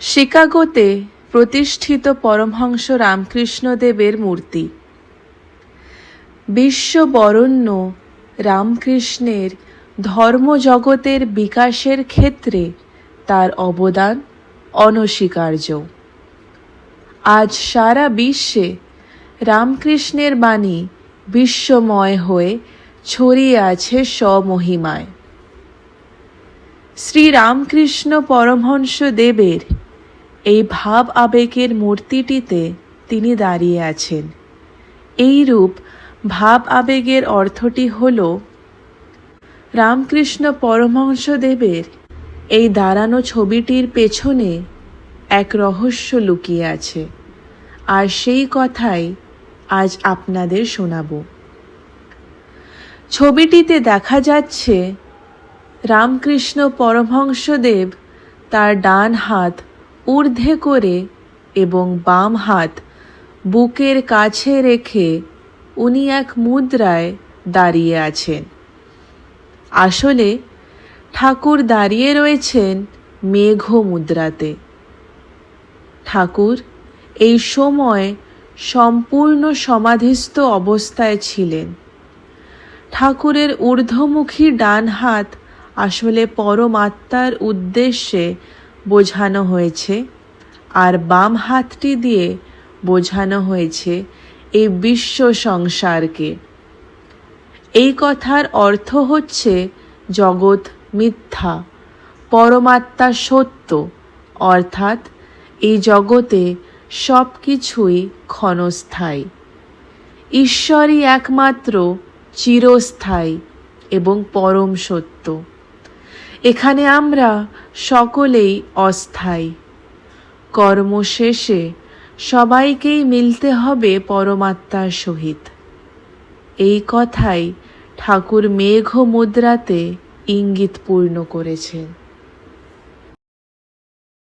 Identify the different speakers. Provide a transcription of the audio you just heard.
Speaker 1: শিকাগোতে প্রতিষ্ঠিত পরমহংস রামকৃষ্ণদেবের মূর্তি। বিশ্ববরণ্য রামকৃষ্ণের ধর্মজগতের বিকাশের ক্ষেত্রে তার অবদান অনস্বীকার্য। আজ সারা বিশ্বে রামকৃষ্ণের বাণী বিশ্বময় হয়ে ছড়িয়ে আছে স্বমহিমায়। শ্রী রামকৃষ্ণ পরমহংস দেবের এই ভাব আবেগের মূর্তিটিতে তিনি দাঁড়িয়ে আছেন। এই রূপ ভাব আবেগের অর্থটি হল, রামকৃষ্ণ পরমহংস দেবের এই দাঁড়ানো ছবিটির পেছনে এক রহস্য লুকিয়ে আছে। আর সেই কথাই আজ আপনাদের শোনাব। ছবিটিতে দেখা যাচ্ছে, রামকৃষ্ণ পরমহংসদেব তার ডান হাত ঊর্ধ্বে করে এবং বাম হাত বুকের কাছে রেখে উনি এক মুদ্রায় দাঁড়িয়ে আছেন। আসলে ঠাকুর দাঁড়িয়ে রয়েছেন মেঘ মুদ্রাতে। ঠাকুর এই সময় সম্পূর্ণ সমাধিস্থ অবস্থায় ছিলেন। ঠাকুরের ঊর্ধ্বমুখী ডান হাত আসলে পরমাত্মার উদ্দেশ্যে বোঝানো হয়েছে, আর বাম হাতটি দিয়ে বোঝানো হয়েছে এই বিশ্ব সংসারকে। এই কথার অর্থ হচ্ছে জগৎ মিথ্যা, পরমাত্মা সত্য, অর্থাৎ এই জগতে সব কিছুই ক্ষণস্থায়ী। ঈশ্বরই একমাত্র চিরস্থায়ী এবং পরম সত্য। এখানে আমরা সকলেই অস্থায়ী। কর্ম শেষে সবাইকেই মিলতে হবে পরমাত্মার সহিত। এই কথাই ঠাকুর মেঘ মুদ্রাতে ইঙ্গিত পূর্ণ করেছেন।